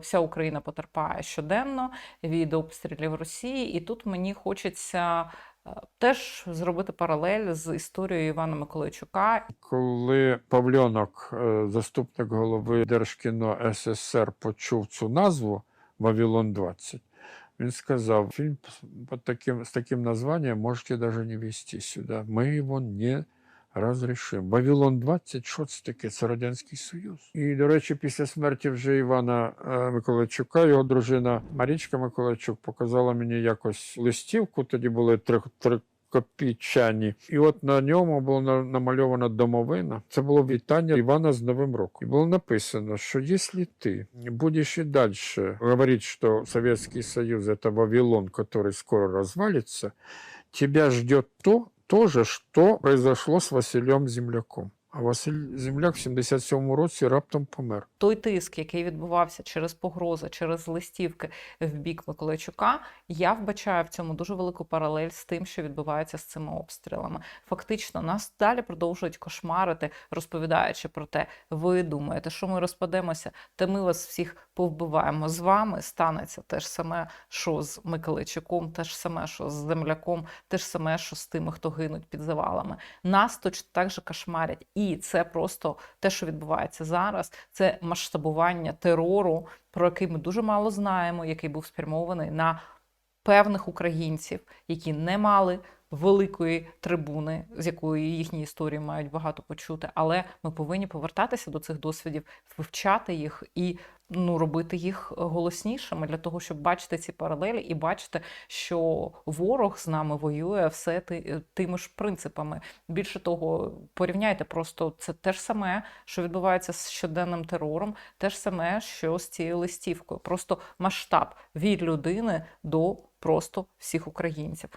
Вся Україна потерпає щоденно від обстрілів Росії, і тут мені хочеться е, теж зробити паралель з історією Івана Миколайчука. Коли Павльонок, е, заступник голови Держкіно СССР, почув цю назву Вавилон 20, він сказав: фільм таким, з таким названием можете даже не вести сюди. Ми його не розрішимо. Вавилон 20, що це таке? Це Радянський Союз. І, до речі, після смерті вже Івана е, Миколайчука, його дружина Марічка Миколайчук показала мені якось листівку, тоді були три, три копійчані. І от на ньому було на- намальована домовина. Це було вітання Івана з Новим роком. І було написано, що якщо ти будеш і далі говорити, що Совєтський Союз – це Вавилон, який скоро розвалиться, тебя ждет то, то же, що произошло з Василем Земляком. А Василь Земляк в 77-му році раптом помер. Той тиск, який відбувався через погрози, через листівки в бік Миколайчука, я вбачаю в цьому дуже велику паралель з тим, що відбувається з цими обстрілами. Фактично, нас далі продовжують кошмарити, розповідаючи про те, ви думаєте, що ми розпадемося, та ми вас всіх повбиваємо. З вами станеться те ж саме, що з Миколайчуком, те ж саме, що з земляком, те ж саме, що з тими, хто гинуть під завалами. Нас точно так же кошмарять. І це просто те, що відбувається зараз, це масштабування терору, про який ми дуже мало знаємо, який був спрямований на певних українців, які не мали великої трибуни, з якої їхні історії мають багато почути. Але ми повинні повертатися до цих досвідів, вивчати їх і ну, робити їх голоснішими для того, щоб бачити ці паралелі і бачити, що ворог з нами воює все ти, тими ж принципами. Більше того, порівняйте просто це те ж саме, що відбувається з щоденним терором, те ж саме, що з цією листівкою. Просто масштаб від людини до просто всіх українців.